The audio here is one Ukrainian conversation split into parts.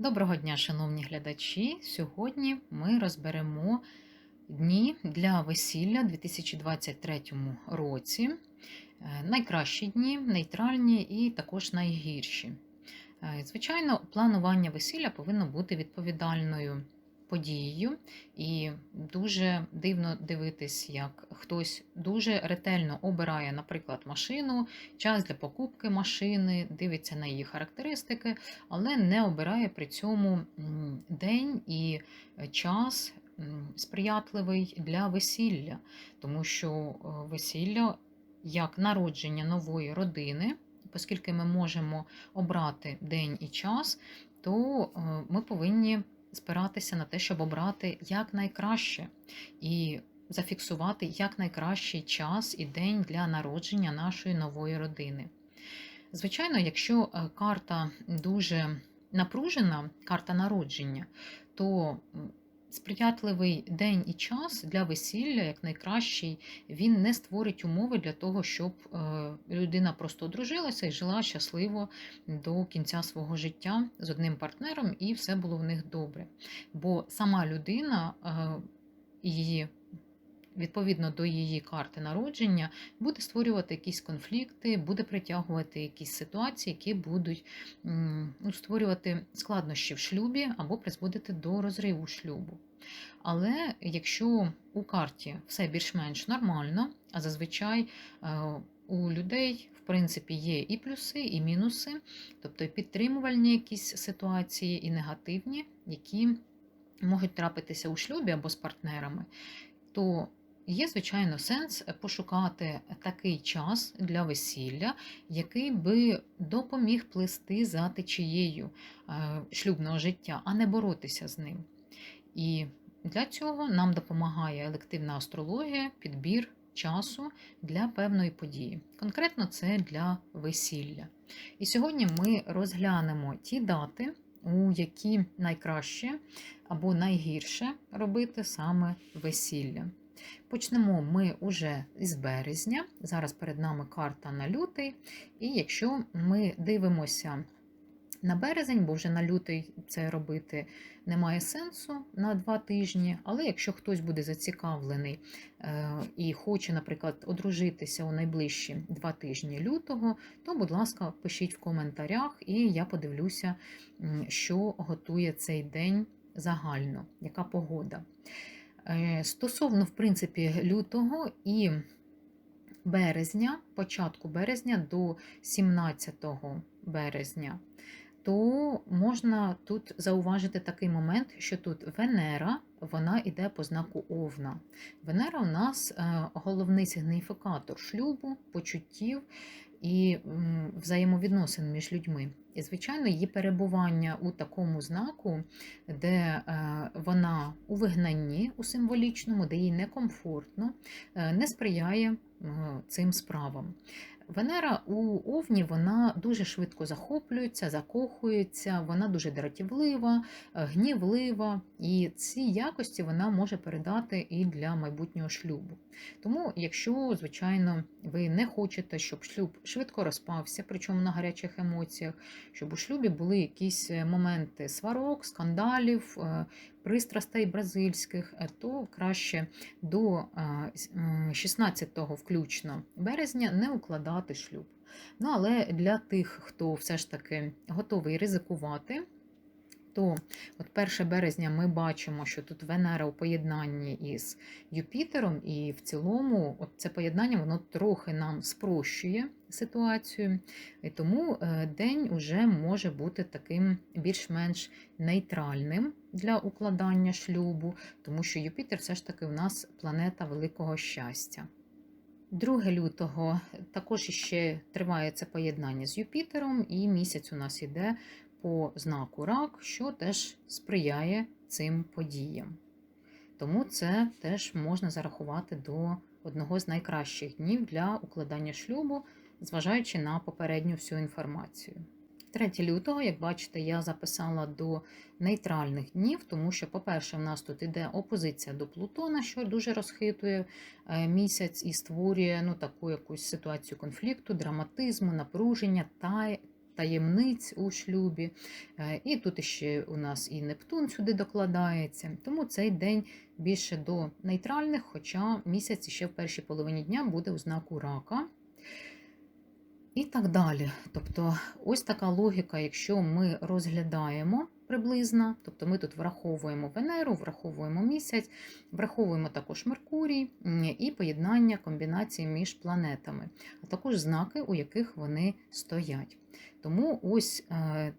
Доброго дня, шановні глядачі! Сьогодні ми розберемо дні для весілля 2023 році. Е, Найкращі дні, нейтральні і також найгірші. Е, Звичайно, планування весілля повинно бути відповідальною подією, і дуже дивно дивитись, як хтось дуже ретельно обирає, наприклад, машину, час для покупки машини, дивиться на її характеристики, але не обирає при цьому день і час сприятливий для весілля, тому що е, весілля як народження нової родини, оскільки ми можемо обрати день і час, то е, ми повинні спиратися на те, щоб обрати якнайкраще і зафіксувати якнайкращий час і день для народження нашої нової родини. Звичайно, якщо е, карта дуже напружена, карта народження, то сприятливий день і час для весілля, як найкращий, він не створить умови для того, щоб е, людина просто одружилася і жила щасливо до кінця свого життя з одним партнером, і все було в них добре. Бо сама людина, е, її відповідно до її карти народження, буде створювати якісь конфлікти, буде притягувати якісь ситуації, які будуть ну, створювати складнощі в шлюбі або призводити до розриву шлюбу. Але якщо у карті все більш-менш нормально, а зазвичай е, у людей, в принципі, є і плюси, і мінуси, тобто і підтримувальні якісь ситуації, і негативні, які можуть трапитися у шлюбі або з партнерами, то Є, звичайно, сенс пошукати такий час для весілля, який би допоміг плисти за течією е, шлюбного життя, а не боротися з ним. І для цього нам допомагає елективна астрологія, підбір часу для певної події. Конкретно це для весілля. І сьогодні ми розглянемо ті дати, у які найкраще або найгірше робити саме весілля. Почнемо ми уже із березня. Зараз перед нами карта на лютий. І якщо ми дивимося на березень, бо вже на лютий це робити немає сенсу на два тижні. Але якщо хтось буде зацікавлений е, і хоче, наприклад, одружитися у найближчі два тижні лютого, то, будь ласка, пишіть в коментарях, і я подивлюся, що готує цей день загально, яка погода. Е, Стосовно, в принципі, лютого і березня, початку березня до 17 березня, то можна тут зауважити такий момент, що тут Венера, вона йде по знаку Овна. Венера у нас е, головний сигніфікатор шлюбу, почуттів і взаємовідносин між людьми. І, звичайно, її перебування у такому знаку, де е, вона у вигнанні у символічному, де їй некомфортно, е, не сприяє е, цим справам. Венера у Овні вона дуже швидко захоплюється, закохується, вона дуже дратівлива, е, гнівлива, і ці якості вона може передати і для майбутнього шлюбу. Тому, якщо, звичайно, ви не хочете, щоб шлюб швидко розпався, причому на гарячих емоціях, щоб у шлюбі були якісь е, моменти сварок, скандалів, е, пристрастей бразильських, е, то краще до е, с- м, 16 включно березня не укладати шлюб. Ну, але для тих, хто все ж таки готовий ризикувати, то от 1 березня ми бачимо, що тут Венера у поєднанні із Юпітером, і в цілому от це поєднання воно трохи нам спрощує ситуацію. І тому е, день уже може бути таким більш-менш нейтральним для укладання шлюбу, тому що Юпітер все ж таки в нас планета великого щастя. 2 лютого також ще триває це поєднання з Юпітером, і місяць у нас йде по знаку рак, що теж сприяє цим подіям. Тому це теж можна зарахувати до одного з найкращих днів для укладання шлюбу, зважаючи на попередню всю інформацію. 3 лютого, як бачите, я записала до нейтральних днів, тому що, по-перше, в нас тут іде опозиція до Плутона, що дуже розхитує е, місяць і створює ну, таку якусь ситуацію конфлікту, драматизму, напруження та таємниць у шлюбі. Е, І тут ще у нас і Нептун сюди докладається. Тому цей день більше до нейтральних, хоча місяць ще в першій половині дня буде у знаку рака. І так далі. Тобто, ось така логіка, якщо ми розглядаємо приблизно, тобто ми тут враховуємо Венеру, враховуємо місяць, враховуємо також Меркурій і поєднання комбінації між планетами, а також знаки, у яких вони стоять. Тому ось е,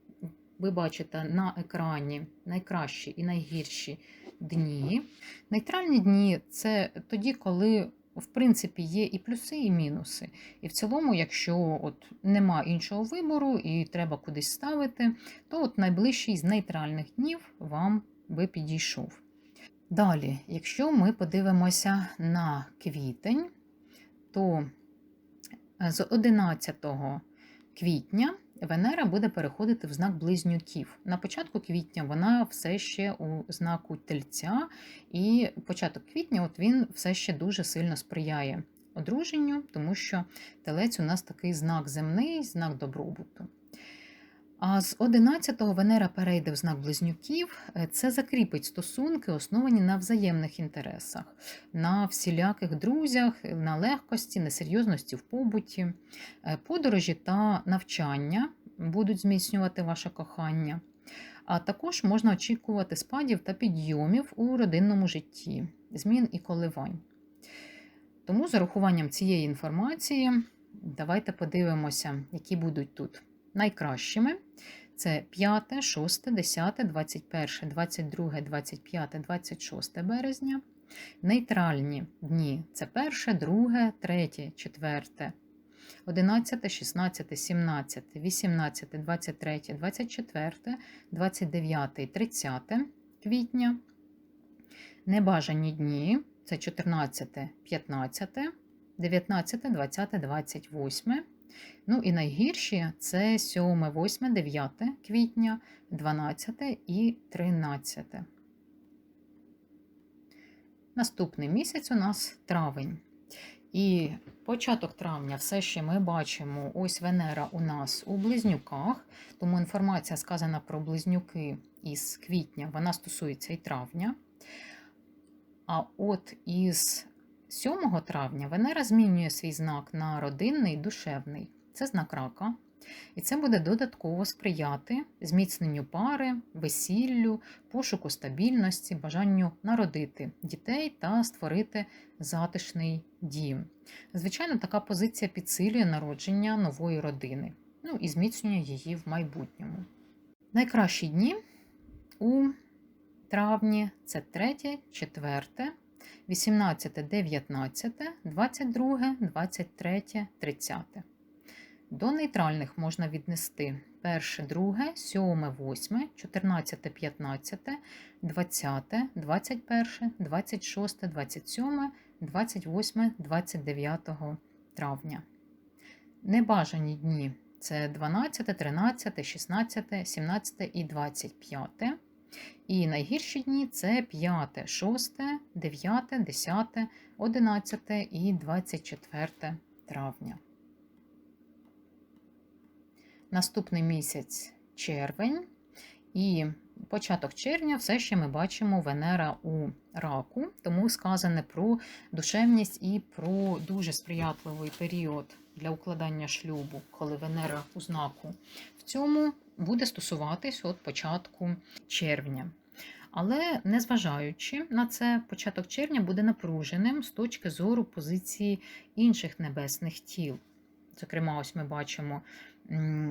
ви бачите на екрані найкращі і найгірші дні. Нейтральні дні це тоді, коли в принципі є і плюси, і мінуси. І в цілому, якщо от нема іншого вибору і треба кудись ставити, то от найближчий з нейтральних днів вам би підійшов. Далі, якщо ми подивимося на квітень, то е, з 11 квітня Венера буде переходити в знак близнюків. На початку квітня вона все ще у знаку тельця, і початок квітня от він все ще дуже сильно сприяє одруженню, тому що телець у нас такий знак земний, знак добробуту. А з 11-го Венера перейде в знак близнюків. Е, Це закріпить стосунки, основані на взаємних інтересах, на всіляких друзях, на легкості, несерйозності в побуті. Е, Подорожі та навчання будуть зміцнювати ваше кохання. А також можна очікувати спадів та підйомів у родинному житті, змін і коливань. Тому, з урахуванням цієї інформації, давайте подивимося, які будуть тут найкращими. Це 5, 6, 10, 21, 22, 25, 26 березня. Нейтральні дні це 1, 2, 3, 4, 11, 16, 17, 18, 23, 24, 29, 30 квітня. Небажані дні це 14, 15, 19, 20, 28. Ну і найгірші це 7, 8, 9 квітня, 12 і 13. Наступний місяць у нас травень. І початок травня все ще ми бачимо, ось Венера у нас у близнюках, тому інформація сказана про близнюки із квітня, вона стосується і травня. А от із 7 травня Венера змінює свій знак на родинний душевний. Це знак рака. І це буде додатково сприяти зміцненню пари, весіллю, пошуку стабільності, бажанню народити дітей та створити затишний дім. Звичайно, така позиція підсилює народження нової родини, ну і зміцнює її в майбутньому. Найкращі дні у травні це 3, 4, 18, 19, 22, 23, 30. До нейтральних можна віднести 1, 2, 7, 8, 14, 15, 20, 21, 26, 27, 28, 29 травня. Небажані дні це 12, 13, 16, 17 і 25. І найгірші дні це 5, 6, 9, 10, 11 і 24 травня. Наступний місяць червень, і початок червня все ще ми бачимо Венера у раку, тому сказане про душевність і про дуже сприятливий період для укладання шлюбу, коли Венера у знаку. В цьому буде стосуватись от початку червня. Але незважаючи на це, початок червня буде напруженим з точки зору позиції інших небесних тіл. Зокрема, ось ми бачимо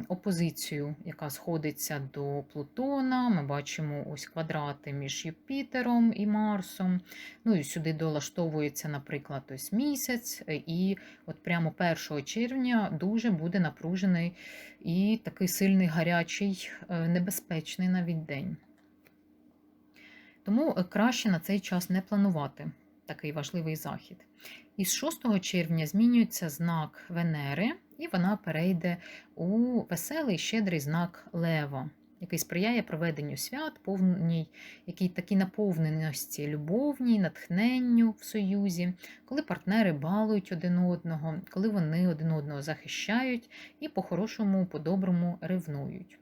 опозицію, яка сходиться до Плутона. Ми бачимо ось квадрати між Юпітером і Марсом. Ну і сюди долаштовується, наприклад, ось місяць. І от прямо 1 червня дуже буде напружений і такий сильний гарячий, е, небезпечний навіть день. Тому е, краще на цей час не планувати такий важливий захід. Із 6 червня змінюється знак Венери, і вона перейде у веселий щедрий знак Лева. який сприяє проведенню свят, повній, якій такій наповненості любовній, натхненню в союзі, коли партнери балують один одного, коли вони один одного захищають і по-хорошому, по-доброму ревнують.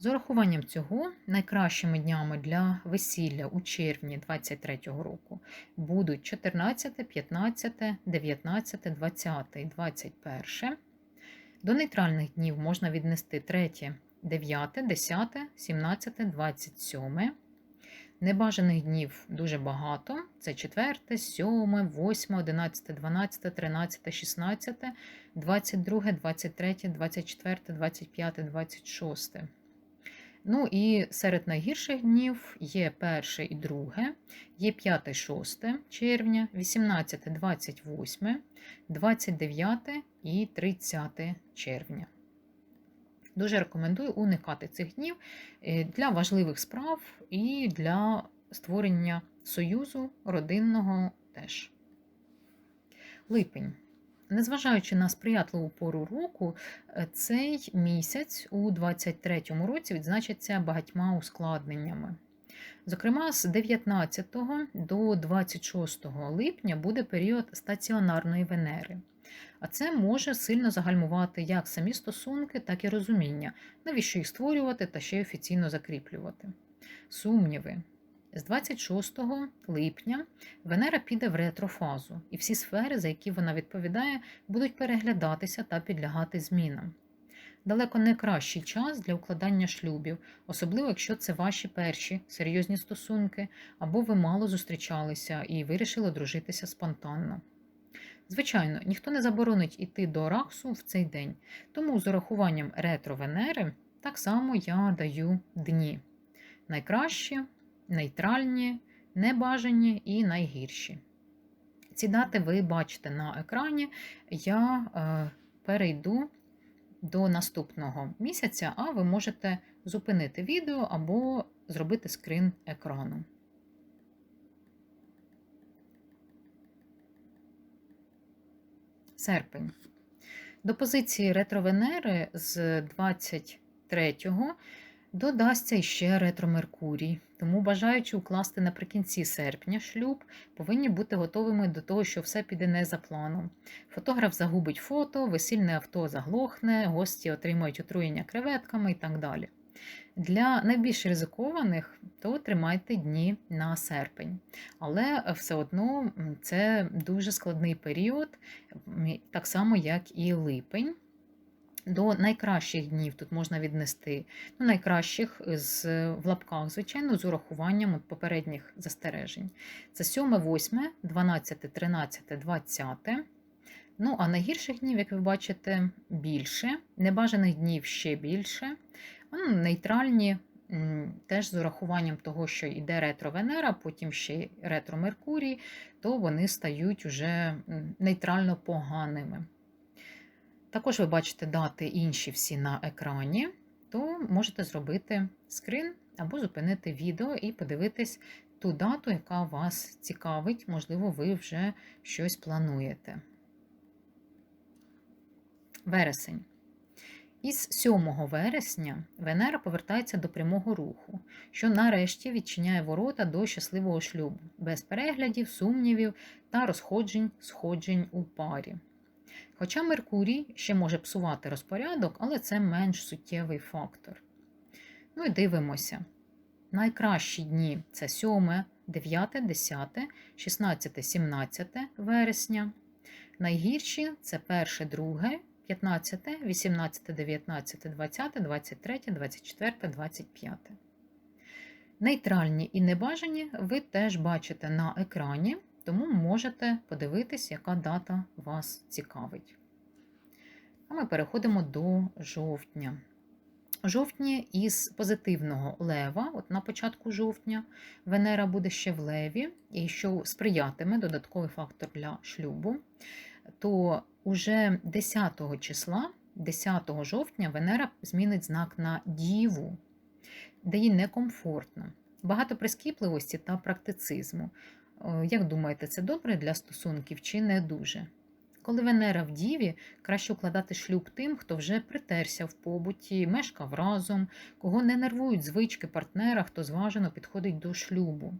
З урахуванням цього найкращими днями для весілля у червні 2023 року будуть 14, 15, 19, 20, 21. До нейтральних днів можна віднести 3, 9, 10, 17, 27. Небажаних днів дуже багато. Це 4, 7, 8, 11, 12, 13, 16, 22, 23, 24, 25, 26. Ну і серед найгірших днів є 1 і 2, є 5, 6 червня, 18, 28, 29 і 30 червня. Дуже рекомендую уникати цих днів е, для важливих справ і для створення союзу родинного теж. Липень. Незважаючи на сприятливу пору року, е, цей місяць у 2023 році відзначиться багатьма ускладненнями. Зокрема, з 19 до 26 липня буде період стаціонарної Венери. А це може сильно загальмувати як самі стосунки, так і розуміння, навіщо їх створювати та ще й офіційно закріплювати. Сумніви. З 26 липня Венера піде в ретрофазу, і всі сфери, за які вона відповідає, будуть переглядатися та підлягати змінам. Далеко не кращий час для укладання шлюбів, особливо якщо це ваші перші серйозні стосунки, або ви мало зустрічалися і вирішили одружитися спонтанно. Звичайно, ніхто не заборонить іти до Раксу в цей день, тому з урахуванням ретро Венери так само я даю дні. Найкращі, нейтральні, небажані і найгірші. Ці дати ви бачите на екрані. Я е, перейду до наступного місяця, а ви можете зупинити відео або зробити скрин екрану. Серпень. До позиції ретро-Венери з 23-го додасться іще ретро-Меркурій. Тому, бажаючи укласти наприкінці серпня шлюб, повинні бути готовими до того, що все піде не за планом. Фотограф загубить фото, весільне авто заглохне, гості отримають отруєння креветками і так далі. Для найбільш ризикованих то тримайте дні на серпень. Але все одно це дуже складний період, так само, як і липень. До найкращих днів тут можна віднести ну, найкращих з, в лапках, звичайно, з урахуванням от попередніх застережень. Це 7, 8, 12, 13, 20. Ну, а найгірших днів, як ви бачите, більше, небажаних днів ще більше. Ну, нейтральні, теж з урахуванням того, що йде ретро-Венера, потім ще ретро-Меркурій, то вони стають уже нейтрально поганими. Також ви бачите дати інші всі на екрані, то можете зробити скрин або зупинити відео і подивитись ту дату, яка вас цікавить, можливо, ви вже щось плануєте. Вересень. Із 7 вересня Венера повертається до прямого руху, що нарешті відчиняє ворота до щасливого шлюбу, без переглядів, сумнівів та розходжень, сходжень у парі. Хоча Меркурій ще може псувати розпорядок, але це менш суттєвий фактор. Ну і дивимося. Найкращі дні це 7, 9, 10, 16, 17 вересня. Найгірші це 1, 2, 15, 18, 19, 20, 23, 24, 25. Нейтральні і небажані ви теж бачите на екрані, тому можете подивитись, яка дата вас цікавить. А ми переходимо до жовтня. Жовтні із позитивного лева, от на початку жовтня, Венера буде ще в леві, і що сприятиме додатковий фактор для шлюбу, то уже 10 числа, 10 жовтня, Венера змінить знак на Діву, де їй некомфортно. Багато прискіпливості та практицизму. Як думаєте, це добре для стосунків чи не дуже? Коли Венера в Діві, краще укладати шлюб тим, хто вже притерся в побуті, мешкав разом, кого не нервують звички партнера, хто зважено підходить до шлюбу.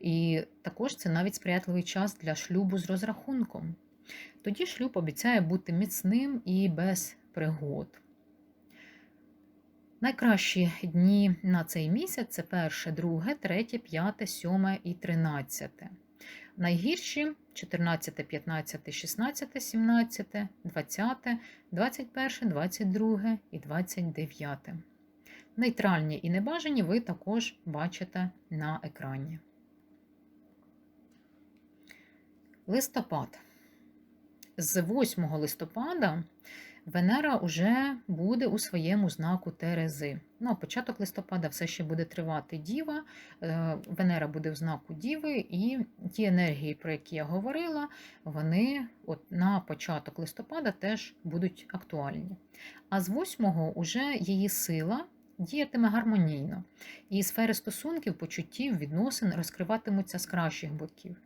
І також це навіть сприятливий час для шлюбу з розрахунком. Тоді шлюб обіцяє бути міцним і без пригод. Найкращі дні на цей місяць це 1, 2, 3, 5, 7 і 13. Найгірші 14, 15, 16, 17, 20, 21, 22 і 29. Нейтральні і небажані ви також бачите на екрані. Листопад. З 8 листопада Венера вже буде у своєму знаку Терези. Ну, а початок листопада все ще буде тривати Діва. Е, Венера буде в знаку Діви, і ті енергії, про які я говорила, вони от на початок листопада теж будуть актуальні. А з 8-го вже її сила діятиме гармонійно, і сфери стосунків, почуттів, відносин розкриватимуться з кращих боків.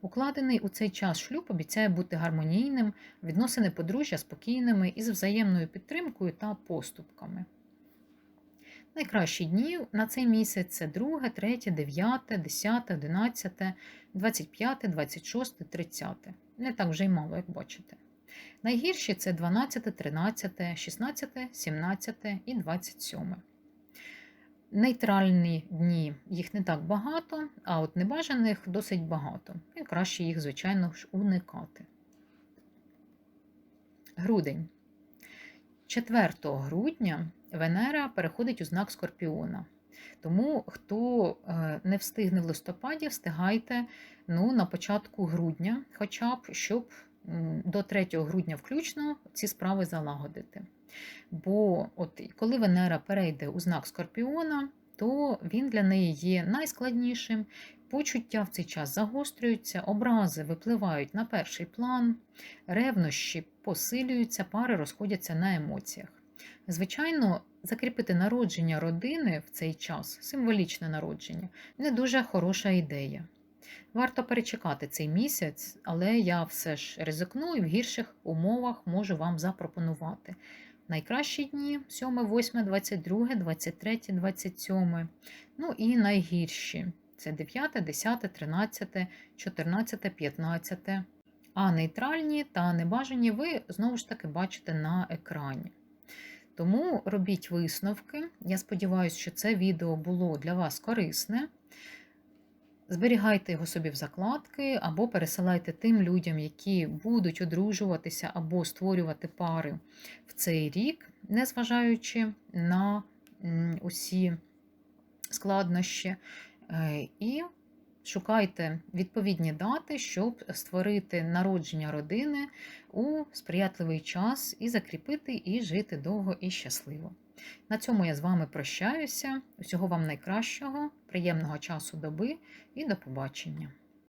Укладений у цей час шлюб обіцяє бути гармонійним, відносини подружжя спокійними і з взаємною підтримкою та поступками. Найкращі дні на цей місяць це 2, 3, 9, 10, 11, 25, 26, 30. Не так вже й мало, як бачите. Найгірші це 12, 13, 16, 17 і 27. Нейтральні дні їх не так багато, а от небажаних досить багато. І краще їх, звичайно ж, уникати. Грудень. 4 грудня Венера переходить у знак Скорпіона. Тому, хто е, не встигне в листопаді, встигайте ну, на початку грудня, хоча б щоб до 3 грудня включно ці справи залагодити. Бо от коли Венера перейде у знак Скорпіона, то він для неї є найскладнішим. Почуття в цей час загострюються, образи випливають на перший план, ревнощі посилюються, пари розходяться на емоціях. Звичайно, закріпити народження родини в цей час, символічне народження, не дуже хороша ідея. Варто перечекати цей місяць, але я все ж ризикну і в гірших умовах можу вам запропонувати. Найкращі дні 7, 8, 22, 23, 27. Ну і найгірші це 9, 10, 13, 14, 15. А нейтральні та небажані ви знову ж таки бачите на екрані. Тому робіть висновки. Я сподіваюся, що це відео було для вас корисне. Зберігайте його собі в закладки, або пересилайте тим людям, які будуть одружуватися або створювати пари в цей рік, незважаючи на усі складнощі. Е, і шукайте відповідні дати, щоб створити народження родини у сприятливий час і закріпити і жити довго і щасливо. На цьому я з вами прощаюся. Усього вам найкращого, приємного часу доби і до побачення!